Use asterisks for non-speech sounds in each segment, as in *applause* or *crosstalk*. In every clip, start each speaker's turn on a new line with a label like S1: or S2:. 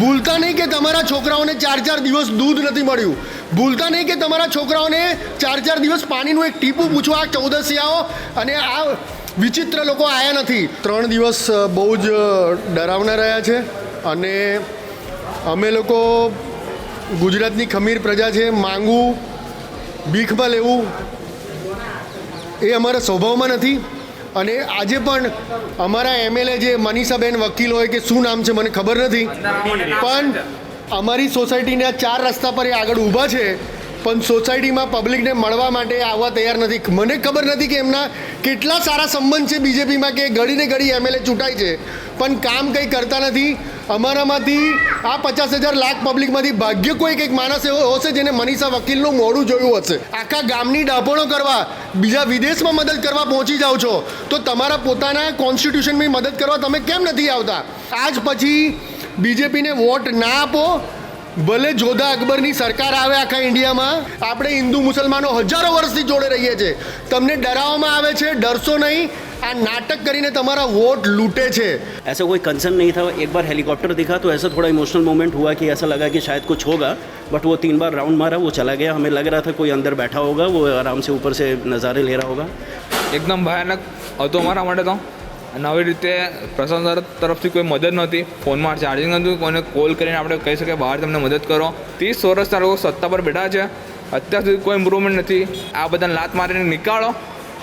S1: ભૂલતા નહીં કે તમારા છોકરાઓને ચાર ચાર દિવસ દૂધ નથી મળ્યું. ભૂલતા નહીં કે તમારા છોકરાઓને ચાર ચાર દિવસ પાણીનું એક ટીપું પૂછવા આ ચૌદસિયાઓ અને આ વિચિત્ર લોકો આવ્યા નથી. ત્રણ દિવસ બહુ જ ડરાવના રહ્યા છે અને અમે લોકો ગુજરાતની ખમીર પ્રજા છે. માંગવું ભીખમાં લેવું એ અમારા સ્વભાવમાં નથી. અને આજે પણ અમારા એમએલએ જે મનીષાબેન વકીલ હોય કે શું નામ છે મને ખબર નથી. પણ અમારી સોસાયટીના ચાર રસ્તા પર એ આગળ ઊભા છે. પણ સોસાયટીમાં પબ્લિકને મળવા માટે આવવા તૈયાર નથી. મને ખબર નથી કે એમના કેટલા સારા સંબંધ છે બીજેપીમાં કે ઘડીને ઘડી એમએલએ ચૂંટાય છે. પણ કામ કંઈ કરતા નથી. અમારામાંથી આ પચાસ હજાર લાખ પબ્લિકમાંથી ભાગ્ય કોઈ કંઈક માણસ એવો હશે જેને મનીષા વકીલનું મોડું જોયું હશે. આખા ગામની ડાપણો કરવા, બીજા વિદેશમાં મદદ કરવા પહોંચી જાઓ છો. તો તમારા પોતાના કોન્સ્ટિટ્યુશનમાં મદદ કરવા તમે કેમ નથી આવતા? આજ પછી બીજેપીને વોટ ના આપો ભલે જોધા અકબરની સરકાર આવે આખા ઇન્ડિયામાં આપણે હિન્દુ મુસલમાનો હજારો વર્ષથી જોડે રહીએ છીએ તમને ડરાવવામાં આવે છે ડરશો નહીં આ નાટક કરીને તમારા વોટ લૂંટે છે
S2: ऐसा कोई कंसर्न नहीं था एक बार हेलीकॉप्टर दिखा तो ऐसा थोड़ा इमोशनल मोमेंट हुआ कि ऐसा लगा कि शायद कुछ होगा बट वो तीन बार राउंड मारा वो चला गया हमें लग रहा था कोई अंदर बैठा होगा वो आराम से ऊपर से नज़ारे ले रहा होगा
S3: એકદમ ભયાનક હતું અમારા માટે તો અને આવી રીતે પ્રશાસન તરફથી કોઈ મદદ નહોતી. ફોનમાં ચાર્જિંગ નહોતું કોઈને કોલ કરીને આપણે કહી શકીએ, બહાર તમને મદદ કરો. ત્રીસ વર્ષના લોકો સત્તા પર બેઠા છે. અત્યાર સુધી કોઈ ઇમ્પ્રુવમેન્ટ નથી. આ બધાને લાત મારીને નીકાળો.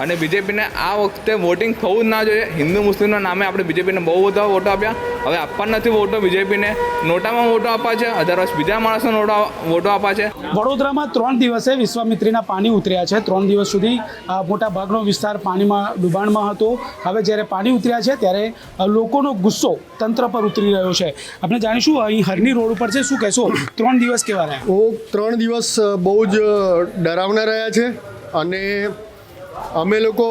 S3: અને બીજેપીને આ વખતે વોટિંગ થવું જ ના જોઈએ. હિન્દુ મુસ્લિમના નામે આપણે બીજેપીને બહુ બધા વોટો આપ્યા. હવે આપવા નથી વોટો બીજેપીને નોટામાં વોટો આપવા છે. અધરવાઇઝ બીજા માણસો નોટા વોટો આપવા છે.
S4: વડોદરામાં ત્રણ દિવસે વિશ્વામિત્રીના પાણી ઉતર્યા છે. ત્રણ દિવસ સુધી આ મોટા ભાગનો વિસ્તાર પાણીમાં ડૂબાણમાં હતો. હવે જ્યારે પાણી ઉતર્યા છે ત્યારે લોકોનો ગુસ્સો તંત્ર પર ઉતરી રહ્યો છે. આપણે જાણીશું અહીં હરની રોડ ઉપર છે. શું કહેશો? ત્રણ દિવસ કેવા રહ્યા?
S1: ઓ ત્રણ દિવસ બહુ જ ડરાવના રહ્યા છે. અને અમે લોકો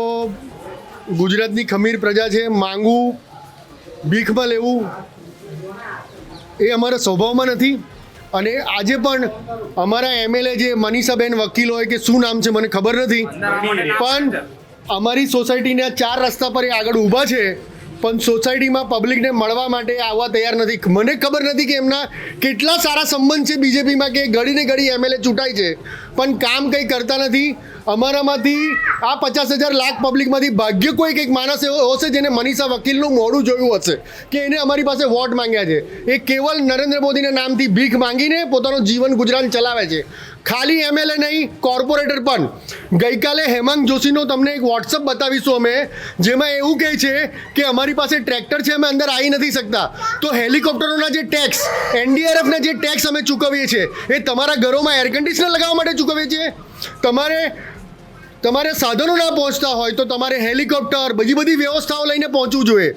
S1: ગુજરાતની ખમીર પ્રજા છે માંગવું ભીખમાં લેવું એ અમારા સ્વભાવમાં નથી. અને આજે પણ અમારા એમએલએ જે મનીષાબેન વકીલ હોય કે શું નામ છે મને ખબર નથી. પણ અમારી સોસાયટીના ચાર રસ્તા પર એ આગળ ઊભા છે. પણ સોસાયટીમાં પબ્લિકને મળવા માટે આવવા તૈયાર નથી. મને ખબર નથી કે એમના કેટલા સારા સંબંધ છે બીજેપીમાં કે ઘડીને ઘડી એમએલએ ચૂંટાય છે. પણ કામ કંઈ કરતા નથી. અમારામાંથી આ પચાસ હજાર લાખ પબ્લિકમાંથી ભાગ્ય કોઈ કંઈક માણસ એવો હશે જેને મનીષા વકીલનું મોડું જોયું હશે કે એને અમારી પાસે વોટ માંગ્યા છે. એ કેવલ નરેન્દ્ર મોદીના નામથી ભીખ માંગીને પોતાનું જીવન ગુજરાન ચલાવે છે. ખાલી એમએલએ નહીં કોર્પોરેટર પણ. ગઈકાલે હેમાંગ જોશીનો તમને એક વોટ્સઅપ બતાવીશું અમે, જેમાં એવું કહે છે કે અમારી પાસે ટ્રેક્ટર છે, અમે અંદર આવી નથી શકતા. તો હેલિકોપ્ટરોના જે ટેક્સ એનડીઆરએફના જે ટેક્સ અમે ચૂકવીએ છીએ, એ તમારા ઘરોમાં એર કન્ડિશનર લગાવવા માટે ચૂકવીએ છીએ? તમારે તમારે સાધનો ના પહોંચતા હોય તો તમારે હેલિકોપ્ટર બીજી બધી વ્યવસ્થાઓ લઈને પહોંચવું જોઈએ.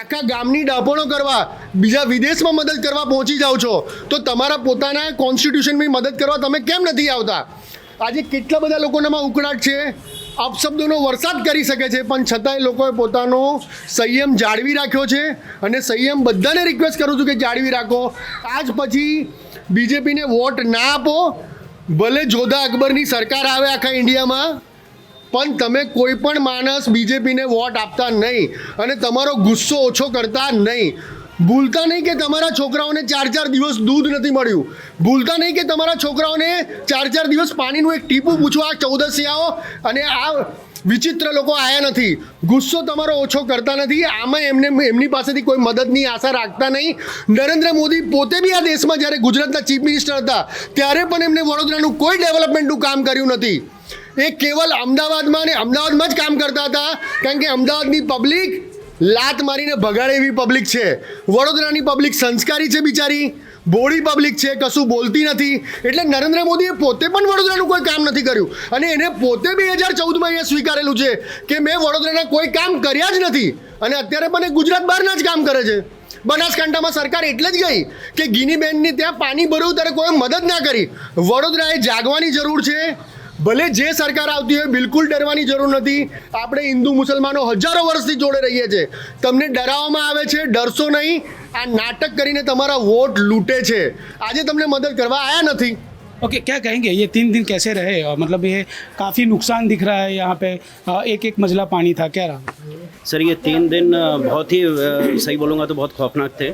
S1: આખા ગામની ડાપણો કરવા, બીજા વિદેશમાં મદદ કરવા પહોંચી જાઓ છો, તો તમારા પોતાના કોન્સ્ટિટ્યુશનમાં મદદ કરવા તમે કેમ નથી આવતા? આજે કેટલા બધા લોકોનામાં ઉકળાટ છે? અપશબ્દોનો વરસાદ કરી શકે છે, પણ છતાંય લોકોએ પોતાનો સંયમ જાળવી રાખ્યો છે અને સંયમ બધાને રિક્વેસ્ટ કરું છું કે જાળવી રાખો. આજ પછી બીજેપીને વોટ ના આપો, ભલે જોધા અકબરની સરકાર આવે આખા ઇન્ડિયામાં પણ તમે કોઈ પણ માણસ બીજેપીને વોટ આપતા નહીં અને તમારો ગુસ્સો ઓછો કરતા નહીં. ભૂલતા નહીં કે તમારા છોકરાઓને ચાર ચાર દિવસ દૂધ નથી મળ્યું. ભૂલતા નહીં કે તમારા છોકરાઓને ચાર ચાર દિવસ પાણીનું એક ટીપું પૂછવા આ ચૌદસિયાઓ અને આ વિચિત્ર લોકો આવ્યા નથી. ગુસ્સો તમારો ઓછો કરતા નથી. આમાં એમને, એમની પાસેથી કોઈ મદદની આશા રાખતા નહીં. નરેન્દ્ર મોદી પોતે બી આ દેશમાં જ્યારે ગુજરાતના ચીફ મિનિસ્ટર હતા, ત્યારે પણ એમને વડોદરાનું કોઈ ડેવલપમેન્ટનું કામ કર્યું નથી. એ કેવલ અમદાવાદમાં ને અમદાવાદમાં જ કામ કરતા હતા. કારણ કે અમદાવાદની પબ્લિક લાત મારીને ભગાડે એવી પબ્લિક છે. વડોદરાની પબ્લિક સંસ્કારી છે બિચારી. બોડી પબ્લિક છે, કશું બોલતી નથી. એટલે નરેન્દ્ર મોદીએ પોતે પણ વડોદરાનું કોઈ કામ નથી કર્યું. અને એને પોતે બે હજાર ચૌદમાં અહીંયા સ્વીકારેલું છે કે મેં વડોદરાના કોઈ કામ કર્યા જ નથી. અને અત્યારે પણ એ ગુજરાત બહારના જ કામ કરે છે. બનાસકાંઠામાં સરકાર એટલે જ ગઈ કે ગિનીબેનની ત્યાં પાણી ભર્યું ત્યારે કોઈ મદદ ના કરી. વડોદરાએ જાગવાની જરૂર છે. ભલે જે સરકાર આવતી હોય બિલકુલ ડરવાની જરૂર નથી આપણે હિન્દુ મુસલમાનો હજારો વર્ષથી જોડે રહીએ છીએ તમને ડરાવવામાં આવે છે ડરશો નહીં આ નાટક કરીને તમારા વોટ લૂંટે છે આજે તમને મદદ કરવા આવ્યા નથી
S4: ओके क्या कहेंगे ये तीन दिन कैसे रहे और मतलब ये काफ़ी नुकसान दिख रहा है यहाँ पे अ, एक एक मंजिला पानी था क्या रहा
S2: सर ये तीन दिन अ, बहुत ही अ, सही बोलूँगा तो बहुत खौफनाक थे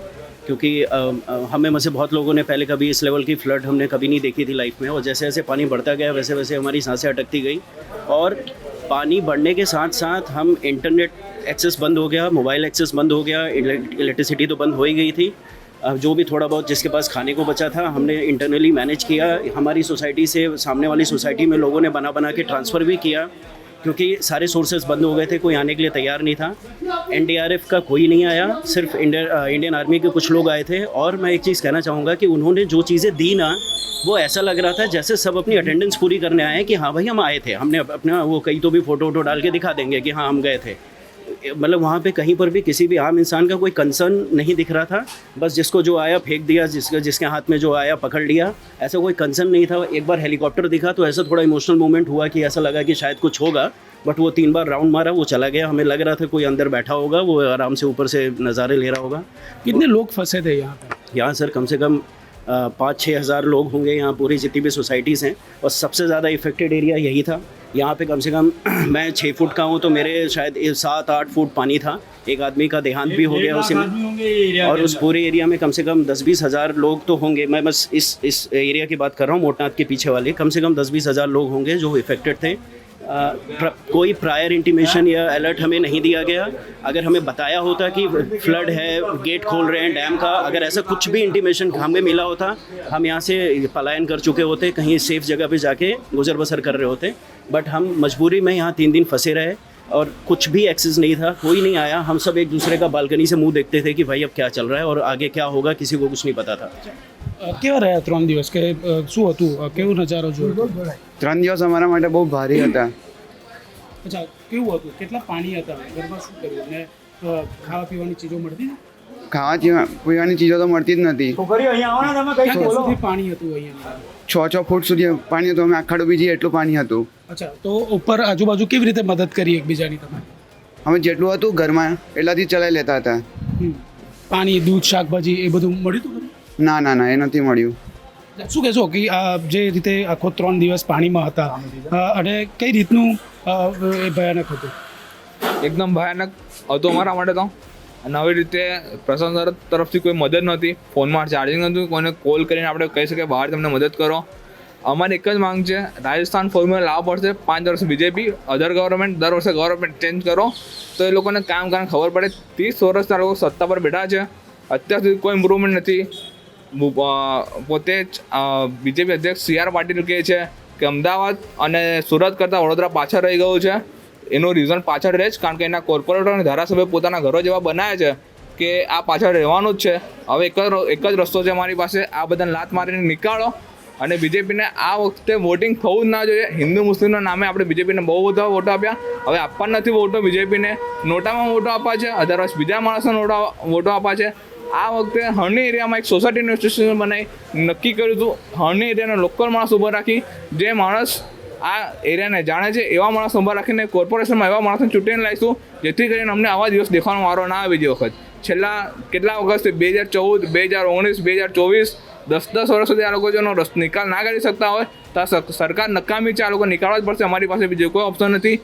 S2: क्योंकि हमें में से बहुत लोगों ने पहले कभी इस लेवल की फ्लड हमने कभी नहीं देखी थी लाइफ में। और जैसे जैसे पानी बढ़ता गया, वैसे वैसे हमारी साँसें अटकती गई। और पानी बढ़ने के साथ साथ हम इंटरनेट एक्सेस बंद हो गया मोबाइल एक्सेस बंद हो गया इलेक्ट्रिसिटी तो बंद हो ही गई थी। जो भी थोड़ा बहुत जिसके पास खाने को बचा था, हमने इंटरनली मैनेज किया। हमारी सोसाइटी से सामने वाली सोसाइटी में लोगों ने बना बना के ट्रांसफ़र भी किया। क्योंकि सारे सोर्सेज बंद हो गए थे, कोई आने के लिए तैयार नहीं था। एनडीआरएफ का कोई नहीं आया, सिर्फ़ इंडियन आर्मी के कुछ लोग आए थे। और मैं एक चीज़ कहना चाहूँगा कि उन्होंने जो चीज़ें दी ना, वो ऐसा लग रहा था जैसे सब अपनी अटेंडेंस पूरी करने आए हैं कि हाँ भाई हम आए थे। हमने अपना वो कहीं तो भी फ़ोटो वोटो डाल के दिखा देंगे कि हाँ हम गए थे। मतलब वहाँ पे कहीं पर भी किसी भी आम इंसान का कोई कंसर्न नहीं दिख रहा था। बस जिसको जो आया फेंक दिया जिसका जिसके हाथ में जो आया पकड़ लिया ऐसा कोई कंसर्न नहीं था। एक बार हेलीकॉप्टर दिखा तो ऐसा थोड़ा इमोशनल मोमेंट हुआ कि ऐसा लगा कि शायद कुछ होगा बट वो तीन बार राउंड मारा वो चला गया। हमें लग रहा था कोई अंदर बैठा होगा वो आराम से ऊपर से नज़ारे ले रहा होगा।
S4: कितने लोग फंसे थे यहाँ पे?
S2: यहाँ सर कम से कम पाँच छः हज़ार लोग होंगे। यहाँ पूरी जितनी भी सोसाइटीज़ हैं और सबसे ज़्यादा इफेक्टेड एरिया यही था। यहाँ पे कम से कम *clears throat* मैं छः फुट का हूँ तो मेरे शायद सात आठ फुट पानी था। एक आदमी का देहांत भी हो गया उसी में। और उस पूरे एरिया में कम से कम दस बीस हज़ार लोग तो होंगे। मैं बस इस इस एरिया की बात कर रहा हूँ, मोटनाथ के पीछे वाले। कम से कम दस बीस हज़ार लोग होंगे जो इफेक्टेड थे। प्र- कोई प्रायर इंटीमेशन या अलर्ट हमें नहीं दिया गया। अगर हमें बताया होता कि फ्लड है गेट खोल रहे हैं डैम का, अगर ऐसा कुछ भी इंटीमेशन हमें मिला होता, हम यहाँ से पलायन कर चुके होते, कहीं सेफ़ जगह पे जाके गुजर बसर कर रहे होते। बट हम मजबूरी में यहाँ तीन दिन फंसे रहे और कुछ भी एक्सेस नहीं था, कोई नहीं आया। हम सब एक दूसरे का बालकनी से मुँह देखते थे कि भाई अब क्या चल रहा है और आगे क्या होगा, किसी को कुछ नहीं पता था।
S4: કેવા રહ્યા ત્રણ દિવસ? કે શું હતું? કેવું નજારો જોયો
S5: ત્રણ દિવસ અમારા માટે બહુ ભારી હતા.
S4: અચ્છા કેવું હતું? કેટલા પાણી હતા? ઘરમાં શું કર્યું? ને ખાવા પીવાની ચીજો મળતી?
S5: ખાવા પીવા પીવાની ચીજો તો મળતી જ નથી.
S4: પાણી હતું અહીંયા?
S5: છ છ ફૂટ સુધી પાણી હતું. અમે આખા ડૂબી જઈએ એટલું પાણી હતું.
S4: અચ્છા તો ઉપર આજુબાજુ કેવી રીતે મદદ કરી એકબીજાની તમે?
S5: અમે જેટલું હતું ઘરમાં એટલાથી ચલાવી લેતા હતા.
S4: પાણી દૂધ શાકભાજી એ બધું મળ્યું હતું?
S5: ના ના ના એ નથી મળ્યું.
S4: શું કહેશો કે આ જે રીતે આખો ત્રણ દિવસ પાણીમાં હતા અને કઈ રીતનું એ ભયાનક હતું?
S3: એકદમ ભયાનક હતું અમારા માટે તો. અને આવી રીતે પ્રશાસન તરફ- તરફથી કોઈ મદદ નહોતી. ફોનમાં ચાર્જિંગ નહોતું કોઈને કોલ કરીને આપણે કહી શકીએ બહાર તમને મદદ કરો. અમારી એક જ માંગ છે રાજસ્થાન ફોર્મ્યુલા લાવવા પડશે પાંચ વર્ષ બીજેપી અધર ગવર્મેન્ટ દર વર્ષે ગવર્મેન્ટ ચેન્જ કરો. તો એ લોકોને કામ કારણ ખબર પડે. ત્રીસ વર્ષના લોકો સત્તા પર બેઠા છે. અત્યાર સુધી કોઈ ઇમ્પ્રુવમેન્ટ નથી. પોતે જ બીજેપી અધ્યક્ષ સી આર પાટીલ કહે છે કે અમદાવાદ અને સુરત કરતાં વડોદરા પાછળ રહી ગયું છે. એનું રીઝન પાછળ રહે જ, કારણ કે એના કોર્પોરેટર અને ધારાસભ્ય પોતાના ઘરો જેવા બનાવ્યા છે કે આ પાછળ રહેવાનું જ છે. હવે એક જ એક જ રસ્તો છે મારી પાસે, આ બધાને લાત મારીને નીકાળો. અને બીજેપીને આ વખતે વોટિંગ થવું જ ના જોઈએ. હિન્દુ મુસ્લિમના નામે આપણે બીજેપીને બહુ બધા વોટો આપ્યા. હવે આપવા નથી વોટો, બીજેપીને નોટામાં વોટો આપવા છે. અધરવાઇઝ બીજા માણસને વોટો વોટો આપવા છે. આ વખતે હરણી એરિયામાં એક સોસાયટીનું સ્ટેશન બનાવી નક્કી કર્યું હતું. હરણી એરિયાનો લોકલ માણસ ઊભો રાખી. જે માણસ આ એરિયાને જાણે છે એવા માણસ ઊભા રાખીને કોર્પોરેશનમાં એવા માણસને ચૂંટીને લાવીશું, જેથી કરીને અમને આવા દિવસ દેખાવાનો વારો ના આવે બીજી વખત. છેલ્લા કેટલા વર્ષથી બે હજાર ચૌદ, બે હજાર ઓગણીસ, બે હજાર ચોવીસ, દસ દસ વર્ષ સુધી આ લોકો જેનો નિકાલ ના કરી શકતા હોય, તો સર- સરકાર નકામી છે, આ લોકો નિકાળવા જ પડશે. અમારી પાસે બીજો કોઈ ઓપ્શન નથી.